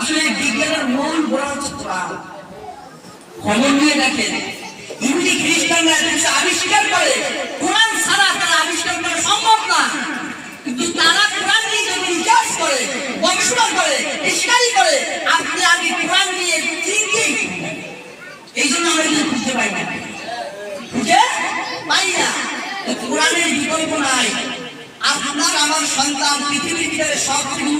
আসলে বিজ্ঞানের মূল নিয়ে এই জন্য কিছু বিকল্প নাই। আপনার, আমার সন্তান পৃথিবীর ভিতরে সব থেকে উত্তম জিনিস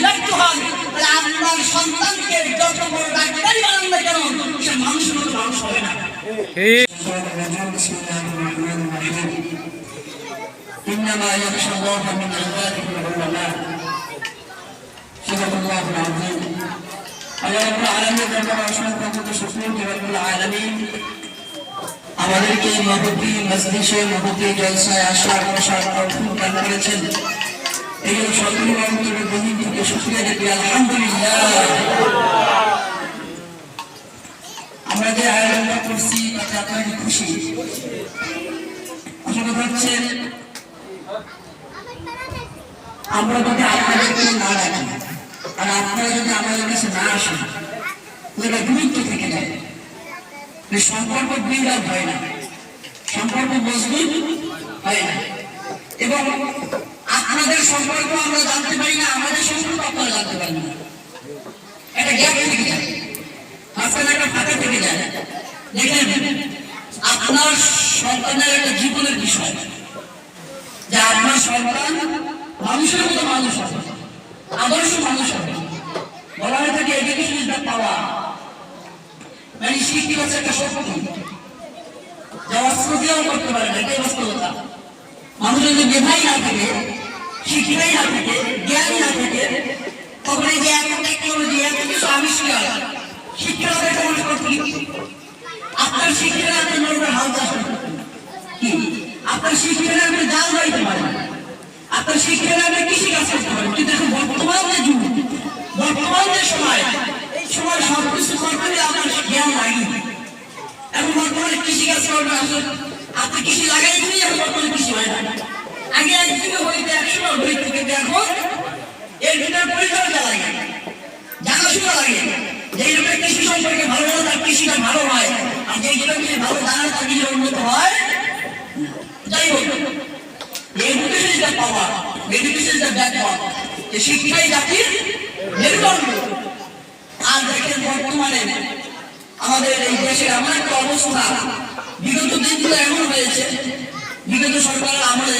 ব্যর্থ হন তাহলে আপনার সন্তানকে যত বড় ডাক্তারি বানান না কেন সে মানুষের মতো মানুষ হবে না بسم الله الرحمن الرحيم انما يخشى الله من عباده العلماء صدق الله العظيم আল্লাহ রাব্বুল আলামিন দরবারে অসংখ্য অসংখ্য শুকরিয়া যে রব্বুল আলামিন আমাদেরকে এই মহতি মজলিসে মহতি জলসায় আসার বসার তৌফিক দান করেছেন আমরা আপনারা যদি আপনাদেরকে না রাখি, আর আপনারা যদি আমাদের কাছে না আসেন, তাহলে গুরুত্ব থেকে যায়। এই সম্পর্ক বিল্ডাপ হয় না। সম্পর্ক মজবুত হয় না। এবং সম্পর্ক আমরা জানতে পারি না, আমাদের সম্পর্ক আপনারা জানতে পারেন না। একটা গ্যাপ থেকে যায়। মাঝখানে একটা ফাঁকা থেকে যায়। দেখেন, আপনার সন্তানের একটা জীবনের বিষয়। যে আপনার সন্তান মানুষের মতো মানুষ হবে, আদর্শ মানুষ হবে। বলা হয়ে থাকে এডুকেশন ইজ দ্য পাওয়ার মানে শিক্ষিত হচ্ছে একটা শক্তি যা অস্ত্র দিয়েও করতে পারে না, এটাই বাস্তবতা। মানুষের যদি মেধাই না থাকে শিক্ষিতাই না থাকে জ্ঞানই না থাকে তখন যে এত টেকনোলজি এত কিছু আবিষ্কার শিক্ষা একটা মানুষ করতে? আপনার শিক্ষিতা আপনি মরবে হাল চাষ কি আপনার শিক্ষিতা আপনি জাল বাড়িতে পারেন আপনার শিক্ষিতা আপনি কৃষি কাজ করতে পারেন কিন্তু এখন বর্তমান যে যুগ বর্তমান যে সময় এই সময় সব কিছু করতে আপনার জ্ঞান লাগে এখন বর্তমানে কৃষি কাজ করবে আসলে আপনি কৃষি লাগাই দিলেই এখন বর্তমানে কৃষি হয় না আগে একদিকে হইতে একশো হইতে কিন্তু এখন এর ভিতরে পরিচর্যা লাগে জানাশোনা লাগে যে কৃষি সম্পর্কে ভালো জানে, তার কৃষিটা ভালো হয়। আর যে লোকের ভালো জানে, তার কৃষি উন্নত হয়। যাই হোক education is the power education is the backbone যে শিক্ষাই জাতির মেরুদণ্ড। আর দেখেন বর্তমানে আমাদের এই দেশের এমন একটা অবস্থা। বিগত দিনগুলো এমন হয়েছে। বিগত সরকারের আমলে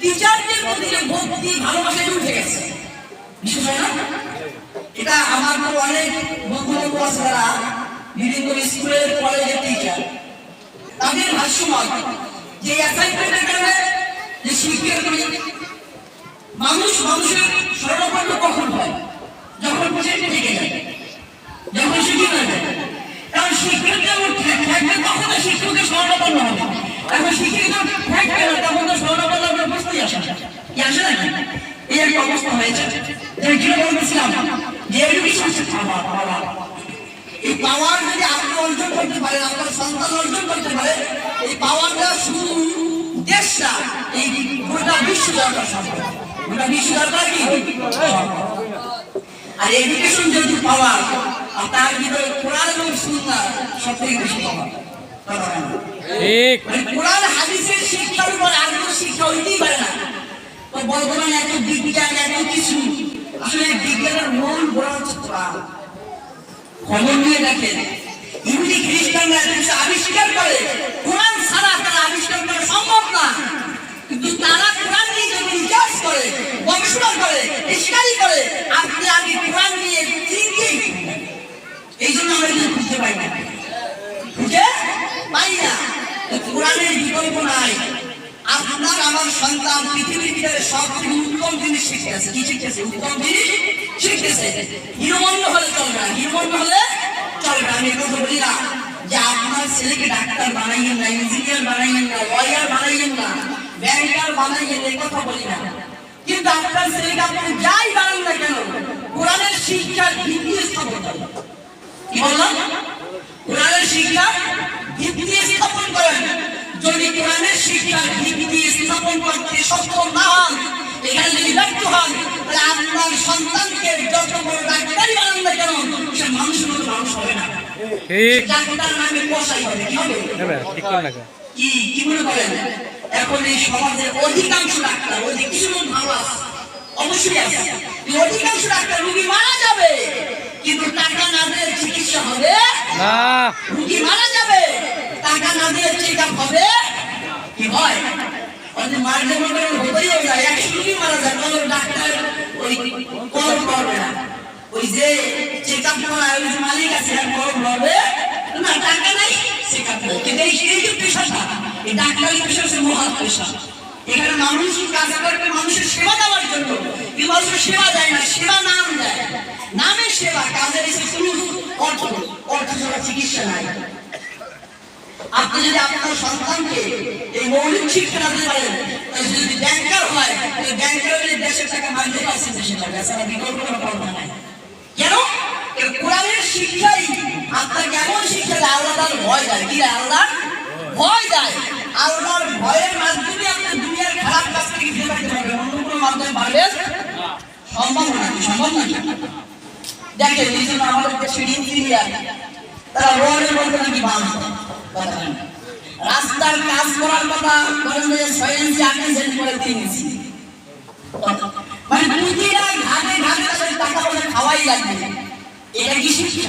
টিচারদের প্রতি যে ভক্তি ভালোবাসা উঠে গেছে। বিশেষ না? এটা আমার তো অনেক বন্ধু বান্ধব আছে যারা বিভিন্ন স্কুলের কলেজের টিচার তাদের ভাষ্যমত যে অ্যাসাইনমেন্টের কারণে যে শিক্ষার মানুষ মানুষের স্বর্ণপন্ন কখন হয়? যখন প্রজেক্টে থেকে যায়, যখন শিক্ষিত হয়ে কারণ শিক্ষিত যখন থাকবে তখন শিক্ষকের স্বর্ণপন্ন হবে এখন শিক্ষিত থাকবে না তখন তো স্বর্ণপন্ন আপনার বুঝতেই আসে না। কি আসে নাকি এই একটা অবস্থা হয়েছে। আমি কি বলতেছিলাম যে এডুকেশন পাওয়ার পাওয়ার এই পাওয়ার যদি আপনি অর্জন করতে পারেন আপনার সন্তান অর্জন করতে পারে এই পাওয়ারটা শুধু দেশটা এই গোটা বিশ্ব দরকার সম্ভব গোটা বিশ্ব দরকার কি? আর এডুকেশন যদি পাওয়ার আর তার ভিতরে কোরআন এবং সুন্নাহ সব থেকে বেশি পাওয়ার ঠিক। মানে কোরআন হাদিসের শিক্ষার উপর আর কোনো শিক্ষা হইতেই পারে না। তো বর্তমানে এত বিজ্ঞান এত কিছু। আসলে বিজ্ঞানের মূল কোরআন খবর নিয়ে দেখেন, ইহুদি খ্রিস্টানরা কিছু আবিষ্কার করে, কোরআন ছাড়া তারা আবিষ্কার করা সম্ভব না। কিন্তু তারা কোরআন নিয়ে যখন রিসার্চ করে, গবেষণা করে, স্টাডি করে, আপনি আগে কোরআন নিয়ে থিঙ্কিং এই জন্য আমরা কিন্তু খুঁজতে পাই না। খুঁজে পাই না। কোরআনের বিকল্প নাই। আপনার, আমার সন্তান পৃথিবীর ভিতরে সব থেকে উত্তম জিনিস শিখতেছে। কি শিখতেছে? উত্তম জিনিস শিখতেছে। হিরোমন্ড হলে চলবে না। হিরোমন্ড হলে চলবে। আমি এই কথা বলি না যে আপনার ছেলেকে ডাক্তার বানাইয়েন না, ইঞ্জিনিয়ার বানাইয়েন না, লয়ার বানাইয়েন না, ব্যাংকার বানাইয়েন, এই কথা বলি না। কিন্তু আপনার ছেলেকে আপনি যাই বানান না কেন, কোরআনের শিক্ষার ভিত্তি স্থাপন করেন। কি বললাম? কোরআনের শিক্ষা ভিত্তি স্থাপন করেন। যদি কোরআনের শিক্ষা ভিত্তি স্থাপন করতে সক্ষম না এখানে যদি ব্যর্থ হন তাহলে আপনার সন্তানকে যত বড় ডাক্তারি বানান না কেন সে মানুষের মতো মানুষ হবে না। ডাক্তার নামে কষাই হবে কি হবে? এবার ঠিক করে না কি কি মনে করেন? এখন এই সমাজে অধিকাংশ ডাক্তার অধিক কিছু লোক ভালো আছে অবশ্যই আছে। অধিকাংশ ডাক্তার রুগী মারা যাবে কিন্তু টাকা না দিয়ে চিকিৎসা হবে? না। রুগী মারা যাবে টাকা না চেক আপ হবে? কি হয়? অনেক মারলে মনে হতেই যায়। একশো রুগী মারা যায় কোনো ডাক্তার ওই কল করবে না। ওই যে চেক আপ করায় ওই মালিক আছে আর কল করবে না, টাকা নাই চেক আপ কিন্তু এই এই যে পেশাটা, এই ডাক্তারি পেশা মহৎ পেশা। এখানে মানুষ কাজ করবে মানুষের সেবা দেওয়ার জন্য। কিন্তু মানুষের সেবা দেয় না, সেবা নাম দেয়। নামের সেবা, কাজের এসে শুরু অর্থ অর্থ ছাড়া চিকিৎসা নাই। আপনি যদি আপনার সন্তানকে এই মৌলিক শিক্ষা দিতে পারেন যদি ব্যাংকার হয়, তাহলে ব্যাংকার হলে দেশের টাকা মানতে পারছে দেশের টাকা। এছাড়া বিকল্প কোনো কথা নাই। কেন? কোরআনের শিক্ষাই আপনাকে এমন শিক্ষা দেয়, আল্লাহ তার ভয় দেয়। কি আল্লাহ? ভয় দেয়। আল্লাহর ভয়ের মাধ্যমে আপনি দুনিয়ার খারাপ কাজ থেকে ফিরে রাখতে পারবেন। অন্য কোনো মাধ্যমে পারবেন সম্ভব না সম্ভব না দেখেন, এই জন্য আমাদের দেশের ইঞ্জিনিয়ার তারা রোডের মধ্যে নাকি বাঁধ। রাস্তার কাজ করার কথা বলেন যে করে তিন ইঞ্চি। মানে ঘাটে ঘাটে টাকা করে খাওয়াই লাগবে। এটা কি শিক্ষা?